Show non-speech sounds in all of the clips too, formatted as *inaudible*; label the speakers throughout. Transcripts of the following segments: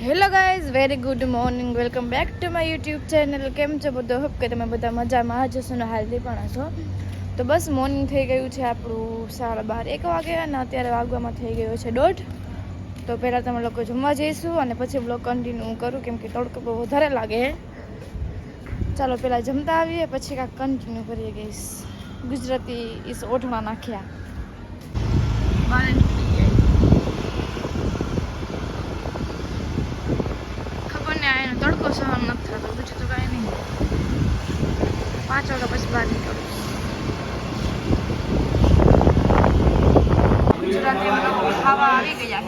Speaker 1: Hello guys very good morning welcome back to my YouTube channel કેમ છો બધો? Hope કે તમે બધા મજામાં જ હશો ને હાલથી પણ છો તો બસ મોર્નિંગ થઈ ગયું છે આપણું સાડા બાર. એક વાગે અને અત્યારે વાગવામાં થઈ ગયો છે દોઢ. તો પહેલાં તમે લોકો જમવા જઈશું અને પછી બ્લોગ કન્ટિન્યુ કરું, કેમ કે તડકો બહુ વધારે લાગે. ચાલો પહેલાં જમતા આવીએ, પછી કાંક કન્ટિન્યુ કરીએ ગઈશ ગુજરાતી ઈસ ઓઠણા નાખ્યા બારે તૂટી ગયા ખબર આ સહન નથી થતો બીજું તો કાંઈ નહીં પાંચ વાગ્યા પછી બહાર નીકળું ગુજરાતી ખાવા આવી ગયા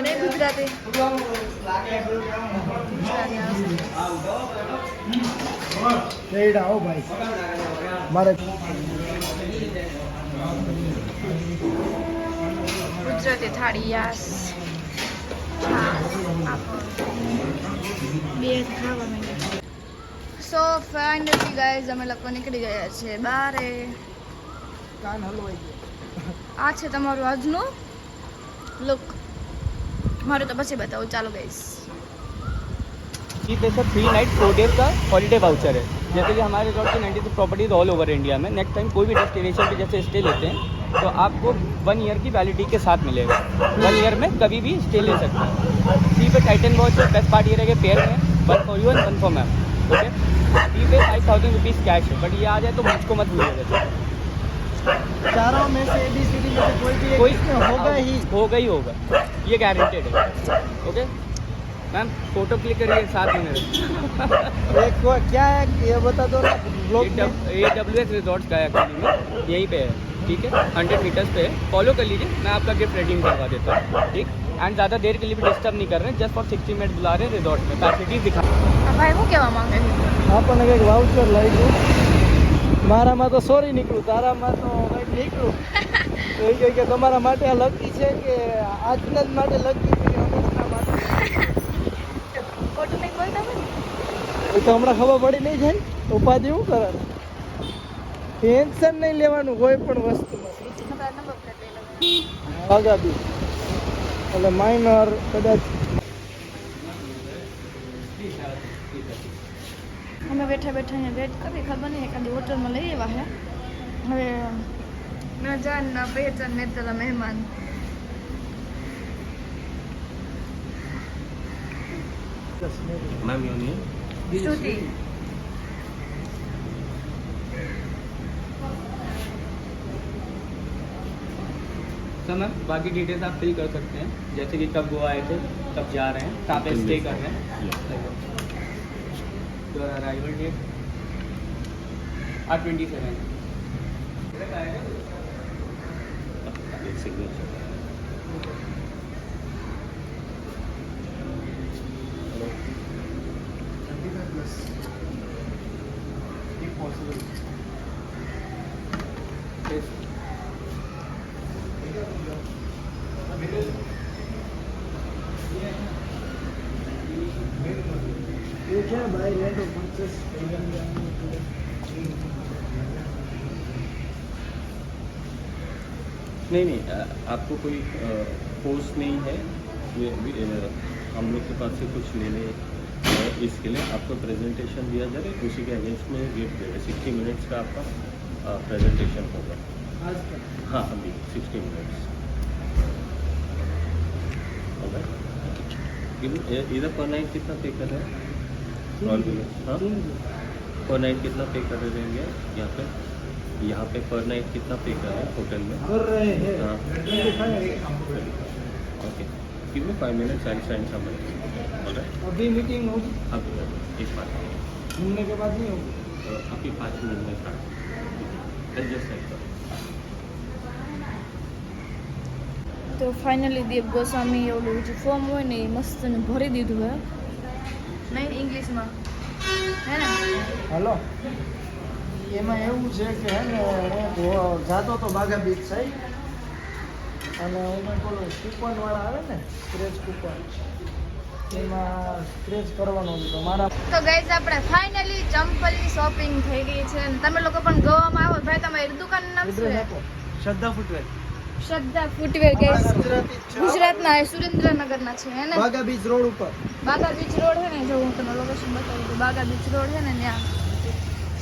Speaker 1: નહીં ગુજરાતી
Speaker 2: ભાઈ
Speaker 1: ગુજરાતી થાળી યાસ. બે ખાવા માંડ્યા સો ફાઇનલી ગાઈઝ અમે લોકો નીકળી ગયા છે બારે
Speaker 2: કાન હલવાઈ ગયો
Speaker 1: આ છે તમારું આજનું લુક મારું તો પછી બતાવું ચાલો ગાઈઝ
Speaker 3: जी sir three night four days का हॉलीडे वाउचर है जैसे कि हमारे रिजॉर्ट की ninety two properties all over India में नेक्स्ट टाइम कोई भी डेस्टिनेशन पे जैसे स्टे लेते हैं तो आपको वन ईयर की वैलिडिटी के साथ मिलेगा। वन ईयर में कभी भी स्टे ले सकते हैं। सी पे टाइटन वॉच है बेस्ट पार्ट ये रहेगा पेयर में one for you and one for ma'am okay सी पे फाइव थाउज़ेंड रुपीज़ कैश है बट ये आ जाए तो मुझको मत भूलिएगा।
Speaker 2: चारों में से में से कोई भी
Speaker 3: कोई
Speaker 2: होगा ही
Speaker 3: होगा ही होगा। ये गारंटेड है ओके मैम फ़ोटो क्लिक करिए साथ में मेरे
Speaker 2: एक क्या है ये बता दो
Speaker 3: ए डब्ल्यू एस रिजॉर्ट का है यहीं पे है। ठीक है हंड्रेड मीटर्स पे है फॉलो कर लीजिए मैं आपका गिफ्ट रेडिंग करवा देता हूँ ठीक एंड ज़्यादा देर के लिए भी डिस्टर्ब नहीं कर रहे हैं जस्ट फॉर सिक्सटी मिनट बुला रहे हैं रिजॉर्ट में फैसिलिटीज दिखा
Speaker 1: આ ભાઈ શું કહેવા માંગે છે
Speaker 2: આપણને કંઈક વાઉચર લઈ ગયું મારામાં તો સોરી નીકળું તારામાં તો કંઈક નીકળું તો એ કહે કે તમારા માટે આ લકી છે કે આજના જ માટે લકી છે કે હંમેશના માટે
Speaker 1: ખોટું નહીં બોલતા હોય ને
Speaker 2: એ તો હમણાં ખબર પડી નહીં જાય ઉપાધિ શું કરે ટેન્શન નહીં લેવાનું કોઈ પણ
Speaker 1: વસ્તુ.
Speaker 2: આગાબી એટલે માઇનર કદાચ.
Speaker 1: અમે બેઠા બેઠા અહીંયા વેટ કરી ખબર નહીં એકાદી હોટલમાં લઈ આવ્યા હે. હવે ન જાન ના પહેચાન નહીં પેલા મહેમાન.
Speaker 3: મેમ
Speaker 1: યોની
Speaker 3: तो मैम बाकी डिटेल्स आप फिल कर सकते हैं। जैसे कि कब गोवा आए थे कब जा रहे हैं कहाँ पे स्टे कर रहे हैं। Your
Speaker 2: arrival date are twenty seven rent
Speaker 4: नहीं नहीं आपको कोई फोर्स नहीं है। ये हम लोग के पास से कुछ लेने इसके लिए। आपको प्रेजेंटेशन दिया जा रहा है, उसी के अगेंस्ट में दे सिक्सटी मिनट्स का आपका प्रेजेंटेशन होगा। हाँ अभी सिक्सटी मिनट्स इधर पर नाइट कितना पे कर रहे हैं? All bill- हाँ पर नाइट कितना पे कर रहे हैं यहाँ पे यहाँ पे पर नाइट कितना पे कर रहे हैं होटल में
Speaker 2: कर रहे हैं
Speaker 4: हाँ।
Speaker 2: 25
Speaker 4: Okay. Give me five minutes. I'll send somebody. All right.
Speaker 2: अभी मीटिंग होगी
Speaker 4: अभी एक बात
Speaker 2: घूमने के बाद नहीं होगी
Speaker 4: अ, अभी पाँच मिनट में स्टार्ट एडजस्ट है
Speaker 1: તો ફાઇનલી દેવ ગોસ્વામી ઓલું જે ફોર્મ હોય ને એ મસ્ત ને ભરી દીધું હે નહીં ઇંગ્લિશમાં હે ને?
Speaker 2: હલો. એમાં એવું છે કે હે ને જાતો તો બાગા બીચ સાહેબ અને એમાં બોલો કૂપનવાળા આવે ને સ્ક્રેચ કૂપન એમાં સ્ક્રેચ કરવાનો હતો તો
Speaker 1: ગાઈઝ આપણે ફાઇનલી ચંપલની શોપિંગ થઈ ગઈ છે. તમે લોકો પણ ગોવામાં આવો. ભાઈ તમારી દુકાનનું નામ શું છે?
Speaker 3: ફૂટવેર
Speaker 1: શ્રદ્ધા ફૂટવેર ગઈસ. ગુજરાતના એ સુરેન્દ્રનગરના છે હે ને?
Speaker 2: બાગા બીચ રોડ ઉપર.
Speaker 1: બાગા બીચ રોડ છે ને જો હું તમને લોકેશન બતાવું તો બાગા બીચ રોડ છે ને ત્યાં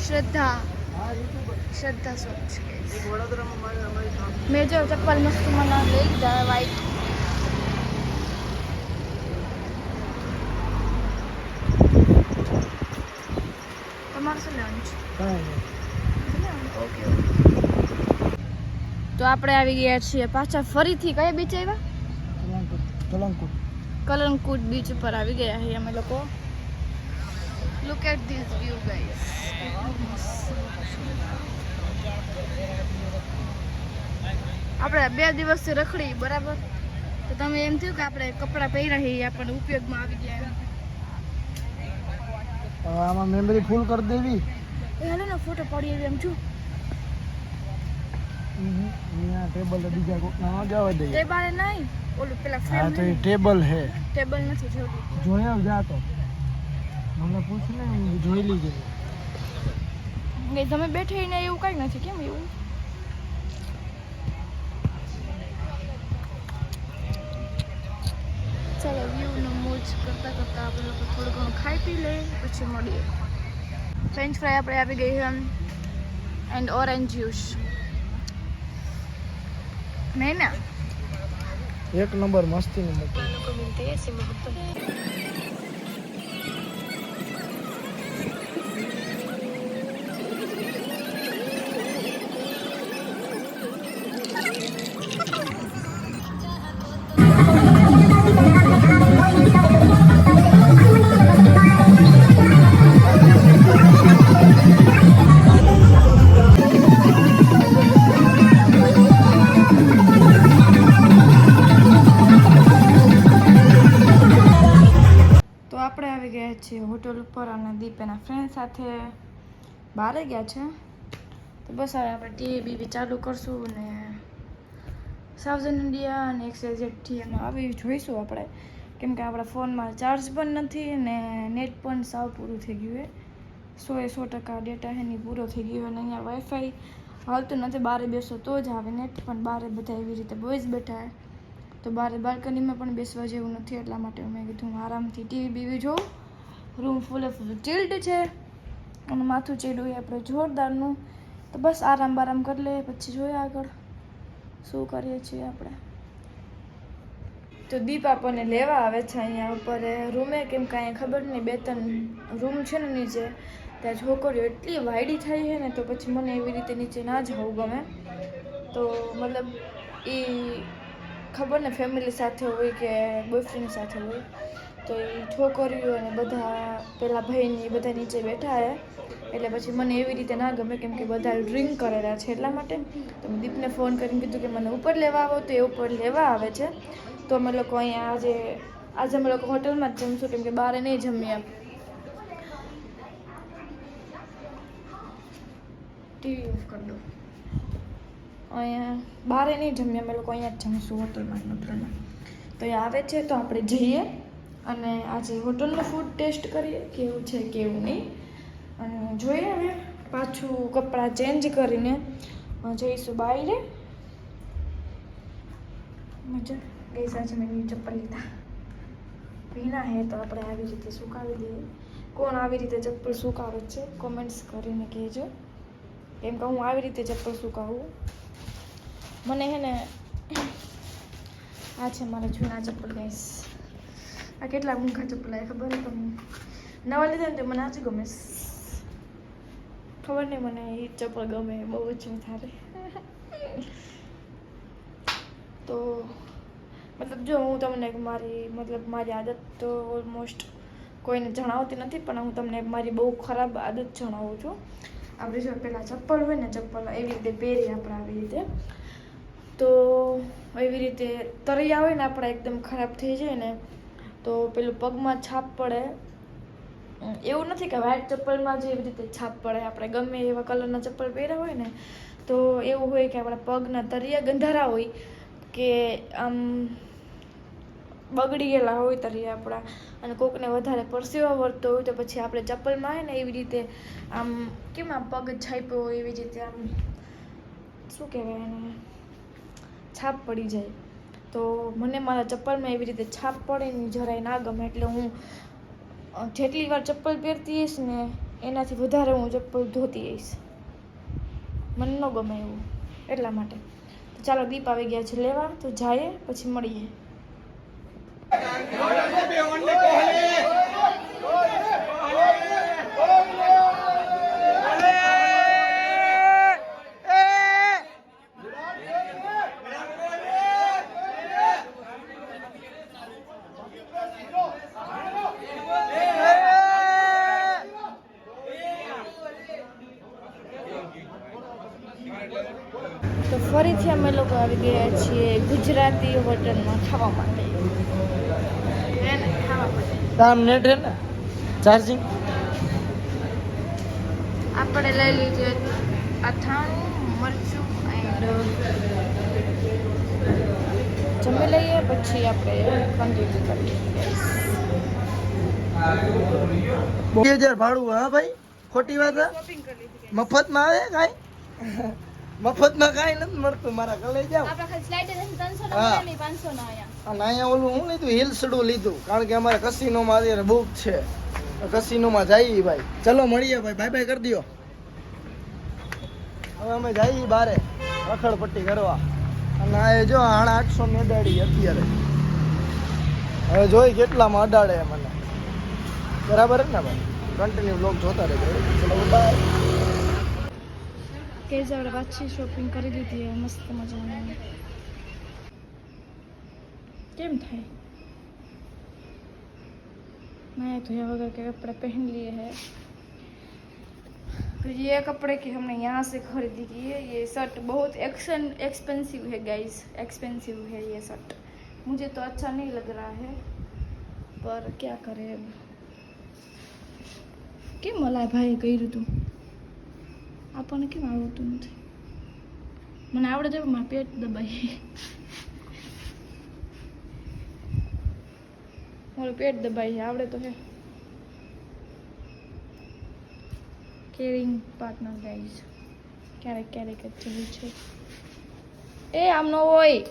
Speaker 1: શ્રદ્ધા
Speaker 2: હા
Speaker 1: શ્રદ્ધા શોપ છે મેં જો ચપ્પલ મસ્ત મને લઈ લીધા વાઈટ તમારે શું લેવાનું છે
Speaker 2: કાંઈ નહીં
Speaker 1: ઓકે તો આપણે આવી ગયા છીએ પાછા ફરીથી કયા બીચ આવ્યા?
Speaker 2: કલંકુટ કલંકુટ.
Speaker 1: બીચ ઉપર આવી ગયા છીએ અમે લોકો. Look at this view guys આપણે બે દિવસથી રખડી બરાબર? તો તમે એમ થયું કે આપણે કપડાં પહેર્યા છીએ આપણને ઉપયોગમાં આવી ગયા
Speaker 2: આમાં મેમરી ફૂલ કરી દેવી.
Speaker 1: એ હાલો ને ફોટો પડી એવી એમ છું
Speaker 2: અહીંયા ટેબલ બીજા કોકના ન જવા
Speaker 1: તે
Speaker 2: દઈએ
Speaker 1: બારે નહીં ઓલું પેલા
Speaker 2: હા
Speaker 1: ફ્રેમ
Speaker 2: તો એ ટેબલ હે
Speaker 1: ટેબલ નથી જોતું.
Speaker 2: જોયા જા તો. મને પૂછ ને હું જોઈ લીધી
Speaker 1: નહીં તમે બેઠીને એવું કઈ નથી કેમ એવું? ચાલો વ્યૂનો મોજ કરતાં કરતાં આપણે લોકો થોડું ઘણું ખાઈ પી લઈએ પછી મળીએ. ફ્રેન્ચ ફ્રાય આપણે આવી ગઈ છે એન્ડ ઓરેન્જ જ્યુસ નહીં ને?
Speaker 2: એક નંબર મસ્તી નું મૂકી
Speaker 1: આવી ગયા છીએ હોટલ ઉપર અને દીપ એના ફ્રેન્ડ સાથે બહાર ગયા છે. તો બસ હવે આપણે ટીવી બીવી ચાલુ કરશું અને સાઉથ ઇન્ડિયા અને એક્સેઝેટથી એમાં આવી જોઈશું આપણે. કેમ કે આપણા ફોનમાં ચાર્જ પણ નથી ને નેટ પણ સાવ પૂરું થઈ ગયું છે સો એ સો ટકા ડેટા એની પૂરો થઈ ગયો અને અહીંયા વાઈફાઈ હાલતું નથી, બારે બેસો તો જ આવે. નેટ પણ બારે બધા એવી રીતે બોયઝ બેઠા છે તો બહાર બાલ્કનીમાં પણ બેસવા જેવું નથી, એટલા માટે મેં કીધું આરામથી ટીવી બીવી જોઉં. રૂમ ફૂલે ફૂલ ચિલ્ડ છે અને માથું ચેડું આપણે જોરદારનું. તો બસ આરામ બારામ કરી લઈએ, પછી જોઈએ આગળ શું કરીએ છીએ આપણે. તો દીપ આપણને લેવા આવે છે અહીંયા ઉપર. રૂમે કેમ કાંઈ ખબર નહીં, બે ત્રણ રૂમ છે ને નીચે, ત્યાં છોકરીઓ એટલી વાયડી થઈ છે ને, તો પછી મને એવી રીતે નીચે ના જવું ગમે. તો મતલબ એ ખબર ને ફેમિલી સાથે હોય કે બોયફ્રેન્ડ સાથે હોય, તો એ છોકરીઓ અને બધા પેલા ભાઈને એ બધા નીચે બેઠા હે. એટલે પછી મને એવી રીતે ના ગમે કેમ કે બધા ડ્રિંક કરેલા છે એટલા માટે. તો મેં દીપને ફોન કરીને કીધું કે મને ઉપર લેવા આવો, તો એ ઉપર લેવા આવે છે. તો અમે લોકો અહીંયા આજે આજે અમે લોકો હોટલમાં જ જમશું કેમ કે બહાર નહીં જમીએ ટીવી ઓફ કરી દો અહીંયા બહાર નહીં જમીએ, અમે લોકો અહીંયા જ જમીશું હોટલમાં હોટલમાં તો એ આવે છે, તો આપણે જઈએ અને આજે હોટલનું ફૂડ ટેસ્ટ કરીએ, કેવું છે, કેવું નહીં. અને જોઈએ હવે પાછું કપડાં ચેન્જ કરીને જઈશું બહાર મજા. ગઈ સાંજે મેં ચપ્પલ લીધા. ભીના હે તો આપણે આવી રીતે સુકાવી દઈએ. કોણ આવી રીતે ચપ્પલ સુકાવે છે કોમેન્ટ્સ કરીને કહેજો. કેમ કે હું આવી રીતે ચપ્પલ સુકાવું મને હે ને, આ છે મારા જૂના ચપ્પલ ગાઈસ આ કેટલા ઊંઘા ચપ્પલ આવે ખબર નહીં તમને? નવા લીધા ને તો મને આજે ગમે. ખબર નહીં મને એ ચપ્પલ ગમે બહુ જ વધારે તો મતલબ જો હું તમને મારી, મતલબ મારી આદત તો ઓલમોસ્ટ કોઈને જણાવતી નથી, પણ હું તમને મારી બહુ ખરાબ આદત જણાવું છું. આપણે જો પેલા ચપ્પલ હોય ને, ચપ્પલ એવી રીતે પહેરીએ આપણે આવી રીતે. તો એવી રીતે તરિયા હોય ને, આપણા એકદમ ખરાબ થઈ જાય ને, તો પેલું પગમાં છાપ પડે. એવું નથી કે વ્હાઇટ ચપ્પલમાં જ એવી રીતે છાપ પડે. આપણે ગમે એવા કલરના ચપ્પલ પહેર્યા હોય ને, તો એવું હોય કે આપણા પગના તરિયા ગંધારા હોય કે આમ બગડી ગયેલા હોય તરિયા આપણા. અને કોકને વધારે પરસેવા વળતો હોય તો પછી આપણે ચપ્પલમાં આવે ને એવી રીતે આમ કેમ આમ પગ છાપ્યો હોય એવી રીતે આમ, શું કહેવાય એને? છાપ પડી જાય. તો મને મારા ચપ્પલમાં એવી રીતે છાપ પડે ને જરાય ના ગમે. એટલે હું જેટલી વાર ચપ્પલ પહેરતી હઈશ ને એનાથી વધારે હું ચપ્પલ ધોતી હઈશ. મને ન ગમે એવું. એટલા માટે. ચાલો દીપ આવી ગયા છે લેવા. તો જઈએ, પછી મળીએ. તો ફરીથી અમે લોકો આવી ગયા છીએ ગુજરાતી હોટલમાં ખાવા માટે. હે ખાવા માટે.
Speaker 2: આમ નેટ હે ને? ચાર્જિંગ
Speaker 1: આપણે લઈ લીધું અથાણું મરચું એન્ડ જમી લઈએ પછી આપણે કન્ટિન્યુ કરીએ.
Speaker 2: બે હજાર ભાડું હા ભાઈ? ખોટી વાત મફતમાં આવે કાંઈ? મફતમાં કાંઈ નથી મળતું મારા કલે જાવ અને અહીંયા ઓલું હું લીધું હિલસડું લીધું કારણ કે અમારે કસીનોમાં અત્યારે બુક છે. કસીનોમાં જઈએ ભાઈ. ચલો મળીએ ભાઈ. બાય બાય કરી દો હવે અમે જઈએ બારે રખડપટ્ટી કરવા અને આ જો આણા આઠસો મેદાડી અત્યારે. હવે જોઈ કેટલામાં અડાડે મને બરાબર જ ને ભાઈ? કન્ટિન્યુ બ્લોગ જોતા રહેજો. ચલો બાય
Speaker 1: કે જ આપણે પાછી શોપિંગ કરી લીધી है મસ્ત મજાની કેમ થાય मैं तो यहाँ वगैरह के कपड़े पहन लिए हैं तो ये कपड़े की हमने यहाँ से खरीदी की है ये शर्ट बहुत एक्शन एक्सपेंसिव है गाइस एक्सपेंसिव है ये शर्ट मुझे तो अच्छा नहीं लग रहा है पर क्या करें अब કેમ મલાય ભાઈ કર્યું તું આપણને કેમ આવડતું નથી? મને આવડે છે પણ મારું પેટ દબાઈ મારું પેટ દબાઈ છે આવડે તો હે કેરિંગ પાર્ટનર ગાઈઝ ક્યારેક ક્યારેક જ જેવું છે. એ આમ ન હોય.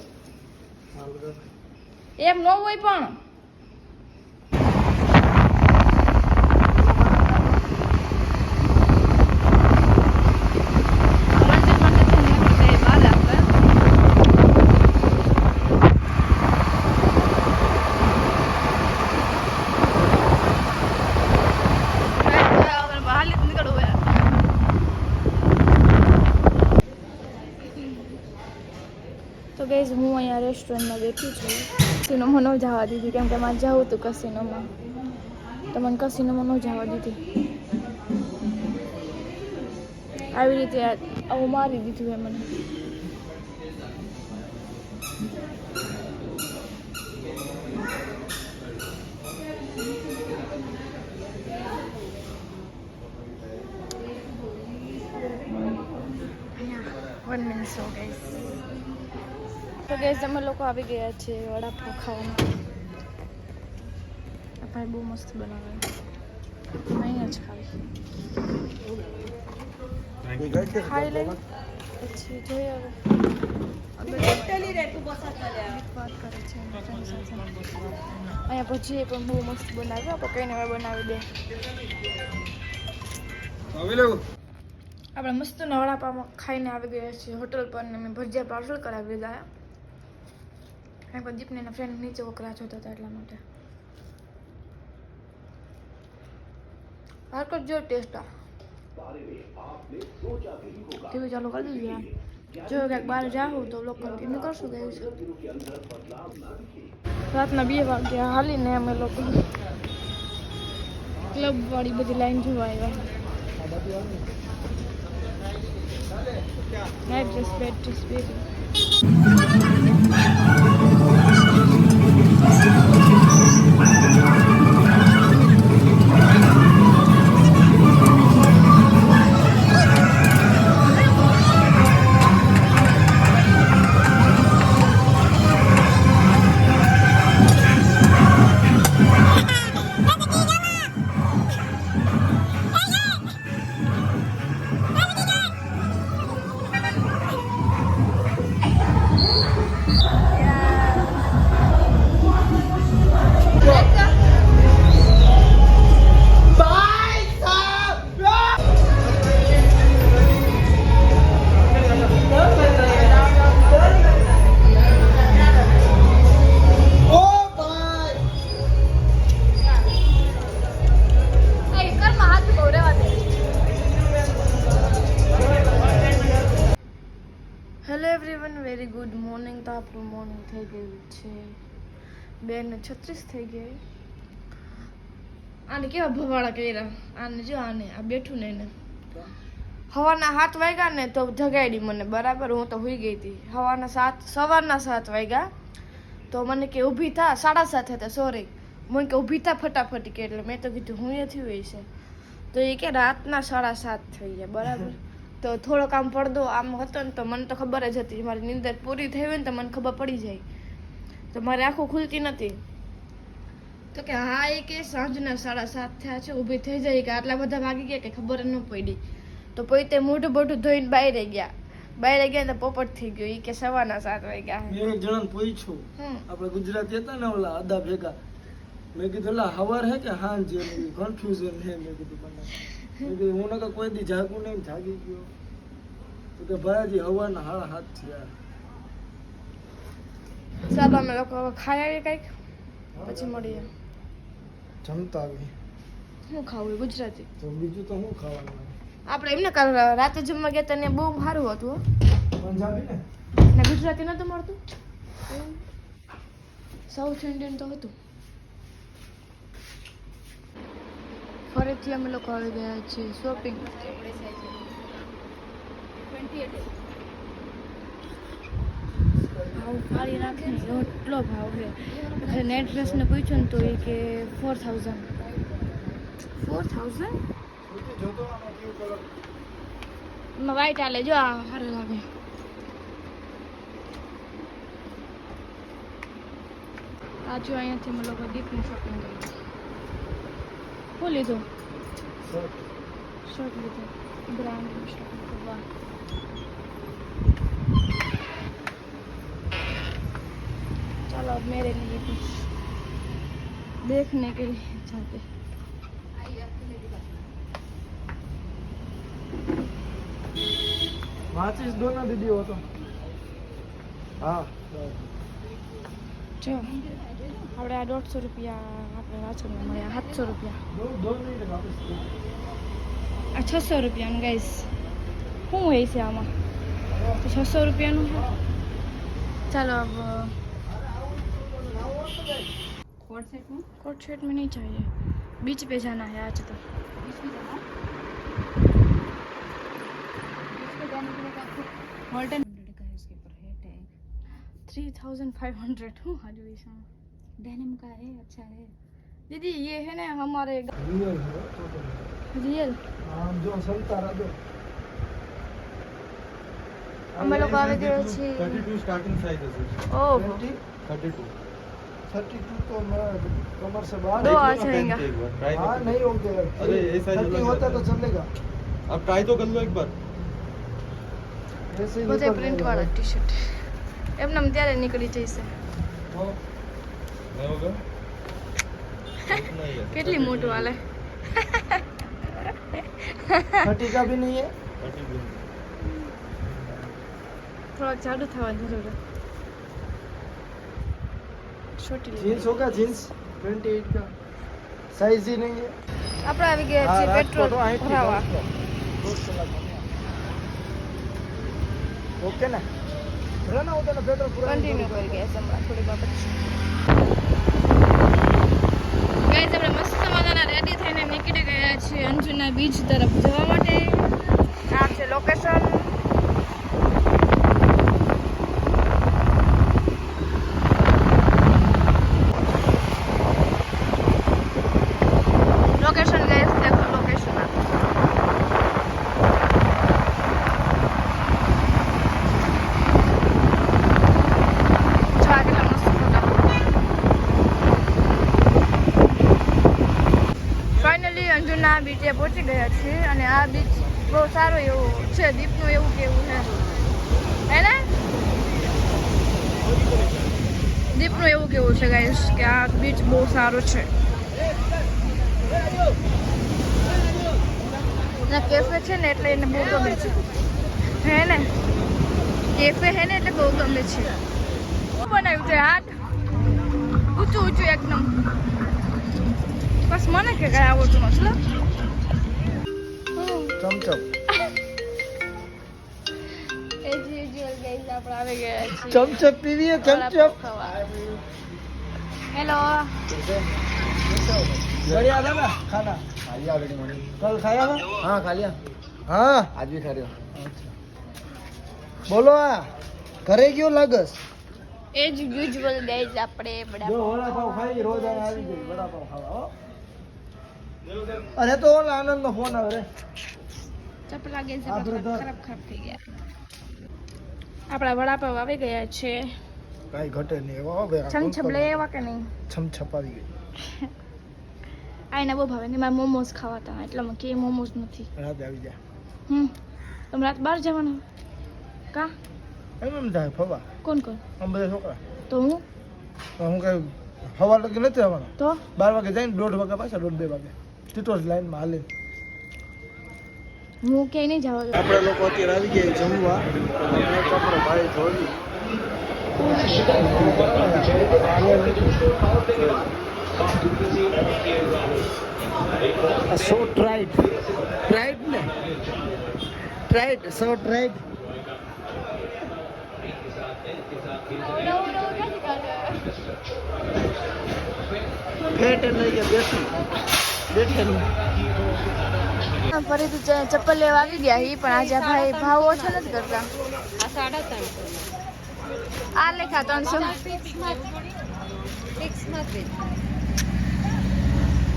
Speaker 1: એમ ન હોય પણ તો ગઈઝ હું અહીંયા રેસ્ટોરન્ટમાં બેઠી છું. કસિનોમાં ન જવા દીધી કેમ કે મારે જવું હતું કસિનોમાં તો મને કસિનોમાં ન જવા દીધી. આવી રીતે આવું મારી દીધું એ મને One minute, so ગઈસ તો ગેસ અમે લોકો આવી ગયા છે વડાપાવ ખાવામાં. આ ભાઈ બહુ મસ્ત બનાવે. અહીંયા જ ખાવી ખાઈ લઈ પછી જોઈએ હવે. અહીંયા ભજીએ પણ બહુ મસ્ત બનાવ્યો. આપણે કઈને હવે બનાવી દે. આપણે મસ્ત વડાપાવ ખાઈને આવી ગયા છીએ. હોટલ પર ને મેં ભજીયા પાર્સલ કરાવી લીધા. કારણ કે એના ફ્રેન્ડ નીચે વકરા જોતા હતા એટલા માટે. બહાર જો ટેસ્ટ આ. ટીવી ચાલુ કરી દીધી જો ક્યાંક બહાર જાઉં તો લોકો એમ કરશું ગયું રાતના બે વાગ્યા હાલીને અમે લોકો ક્લબ વાળી બધી લાઈન જોવા આવ્યા. Night dress bed dress baby Thank you. બે ને છત્રીસ થઈ ગઈ આને કેવા ભવાળા કર્યા? આને જો આને, આ બેઠું ને એને. હવાના સાત વાગ્યા ને તો જગાડી મને, બરાબર? હું તો હોઈ ગઈ હતી. હવાના સાત, સવારના સાત વાગ્યા. તો મને કે ઊભી થા, સાડા સાત હતા સોરી મને કે ઊભી થા ફટાફટ કે એટલે મેં તો કીધું, હું એ થયું છે તો એ કે રાતના સાડા સાત થઈ ગયા, બરાબર? તો થોડોક આમ પડદો આમ હતો ને તો મને તો ખબર જ હતી, મારી નિંદર પૂરી થઈ હોય ને તો મને ખબર પડી જાય. તો મારે આંખો ખુલતી નથી. તો કે હા એ કે સાંજના સાડા સાત થયા છે ઊભી થઈ જાય કે આટલા બધા ભાગી ગયા કે ખબર ન પડી. તો પોતે મોઢું બોઢું ધોઈને બહાર ગયા. બહાર ગયા તો પોપટ થઈ ગયો એ કે સવારના સાત વાગ્યા
Speaker 2: મેં એક જણાને પૂછ્યું.
Speaker 1: હમ.
Speaker 2: આપણે ગુજરાતી હતા ને ઓલા અદા ભેગા. મેં કીધું લા હવાર હે કે હાંજ છે? કન્ફ્યુઝન હે. મેં કીધું મને મેં કીધું હું નકર કોઈ દી જાગું નહીં જાગી ગયો. તો કે ભાઈ હવાના હાડા હાથ થયા.
Speaker 1: ચાલો અમે લોકો હવે ખાઈ આવીએ કંઈક પછી મળીએ.
Speaker 2: જમતા આવી
Speaker 1: શું ખાવું ગુજરાતી?
Speaker 2: તો બીજું તો શું ખાવાનું?
Speaker 1: આપણે એમને કાલ રાતે જમવા ગયા તને બહુ સારું હતું
Speaker 2: પંજાબી ને
Speaker 1: ને ગુજરાતી નતું મળતું? સાઉથ ઇન્ડિયન તો હતું. ફરીથી અમે લોકો આવી ગયા છીએ શોપિંગ ભાવ પાડી નાખે ને એટલો ભાવ છે. એટલે નેટ ડ્રેસને પૂછ્યું ને તો એ કે
Speaker 2: four thousand four
Speaker 1: thousand white આલે જો આ સારું લાગે. આ જો અહીંયાથી અમે લોકો દીપની શોપિંગ કરી શું લીધું? શર્ટ લીધું. બ્રાન્ડ શોપિંગ કરવા चलो अब मेरे लिए कुछ देखने के लिए जाते
Speaker 2: માચીસ દો ના દીદી હો તો હા
Speaker 1: જો આપણે આ દોઢસો રૂપિયા આપણે વાંચવામાં મળ્યા સાતસો રૂપિયા
Speaker 2: દો દો મિનિટ વાપસ દો.
Speaker 1: આ છસો રૂપિયાનું ગાઈસ શું હોય છે આમાં તો છસો રૂપિયાનું कोट सेट में नहीं चाहिए बीच पे जाना है आज तो थ्री थाउजेंड
Speaker 5: डेनिम का है अच्छा है
Speaker 1: दीदी ये है ना हमारे
Speaker 2: रियल है
Speaker 1: रियल
Speaker 2: जो असल तारा दो
Speaker 1: અમે લોકો આવી ગયો છે
Speaker 6: 32 સ્ટાર્ટિંગ સાઈઝ
Speaker 1: હશે
Speaker 2: ઓહો
Speaker 6: 32
Speaker 2: थर्टी टू तो कमर से बाहर
Speaker 1: दो आ जाएगा।
Speaker 2: हाँ नहीं
Speaker 6: हो गया। अरे
Speaker 2: ऐसा
Speaker 6: थर्टी
Speaker 2: होता तो चलेगा।
Speaker 6: अब ट्राई तो कर लो एक बार।
Speaker 1: मुझे
Speaker 2: प्रिंट
Speaker 1: वाला टी शर्ट એમ નમ ત્યારે નીકળી જશે કેટલી મોટું હાલે
Speaker 2: ફટી કા
Speaker 6: ભી નહીં હે
Speaker 1: થોડા જાડું થવાની જરૂર છે છોટી
Speaker 2: जीन्स
Speaker 1: લીધી.
Speaker 2: होगा जीन्स 28 का साइज ही नहीं है
Speaker 1: આપણે આવી ગયા
Speaker 2: हाँ,
Speaker 1: છીએ
Speaker 2: रात
Speaker 1: પેટ્રોલ
Speaker 2: को तो आए थे,
Speaker 1: ભરાવા
Speaker 2: रात को। दोस्त चला था। ओके ना भरा ना होता ना पेट्रोल पूरा
Speaker 1: કન્ટિન્યુ કરી ગયા છે હમણાં થોડી વાર પછી ગાઈઝ આપણે મસ્ત મજાના રેડી થઈને નીકળી ગયા છીએ અંજુના બીચ તરફ જવા માટે આ છે લોકેશન લોકેશન અંજુના બીચે પહોંચી ગયા છીએ અને આ બીચ બહુ સારો એવો છે, દીપનું એવું કેવું છે. હે ને? દીપનું એવું કેવું છે ગાઈશ કે આ બીચ બહુ સારો છે. કેફે છે ને એટલે એને બહુ ગમે છે. હે ને? કેફે હે ને એટલે બહુ ગમે છે. શું બનાવ્યું છે? હાથ? ઊંચું ઊંચું, એકદમ. બસ મને કે કઈ આવડતું નથી ચમચમ
Speaker 2: ચમચમ પીવીએ ચમચમ
Speaker 1: હેલો.
Speaker 2: બોલો આ ઘરે ગયો લાગસ?
Speaker 1: એજ યુઝ્યુઅલ ગાઈઝ આપણે
Speaker 2: અરે તો ઓલા આનંદનો ફોન આવે રે.
Speaker 1: ચપલા ગેસ
Speaker 2: છે
Speaker 1: ખરાબ ખરાબ થઈ ગયા. આપણા વડાપાવ આવી ગયા છે.
Speaker 2: કઈ ઘટે નહીં. એવો હો ભાઈ
Speaker 1: છમછમ લઈ આવ્યા કે નહીં?
Speaker 2: છમ છપાવી ગઈ. *laughs*
Speaker 1: આ બહુ ભાવે ને મારે મોમોસ ખાવા હતા. એટલામાં કે મોમોસ નથી.
Speaker 2: રાતે આવી જાય
Speaker 1: હમ. તમે રાત બહાર જવાના? કા?
Speaker 2: એમ એમ ફવા
Speaker 1: કોણ કોણ?
Speaker 2: આમ બધા છોકરા.
Speaker 1: તો હું?
Speaker 2: હું કઈ હવા લગી નથી આવવાનો?
Speaker 1: તો?
Speaker 2: બાર વાગે જાય દોઢ વાગે પાછા દોઢ બે વાગે. ટીટોસ લાઈનમાં હાલે
Speaker 1: હું ક્યાંય નહીં જવા દઉં
Speaker 2: આપણે લોકો અત્યારે આવી ગયા જમવા. કપડો ભાઈ ધોળી સો ટ્રાઈડ ટ્રાઈડ ને? ટ્રાઈડ સો ટ્રાઈડ ફેટ લઈ ગયા બેસી. બેઠે
Speaker 1: ફરીથી ચપ્પલ લેવા આવી ગયા હી પણ આજે ભાઈ ભાવ ઓછો નથી કરતા.
Speaker 5: આ
Speaker 1: લેખા ત્રણસો.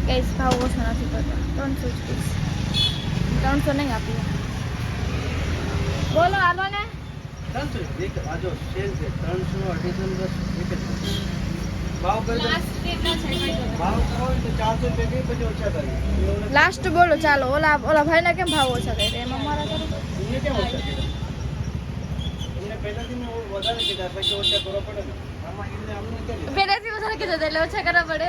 Speaker 1: કઈ ભાવ ઓછો નથી કરતા. ત્રણસો જ ફિક્સ ત્રણસો નહીં આપીએ. બોલો આલો ને
Speaker 2: ત્રણસો એક આજો સેલ છે. ત્રણસો અઢીસો
Speaker 1: લાસ્ટ બોલો ચાલો. ઓલા ઓલા ભાઈને કેમ ભાવ ઓછા કરે એમાં મારા
Speaker 2: પેલાથી ને.
Speaker 1: વધારે કીધું એટલે ઓછા કરવા પડે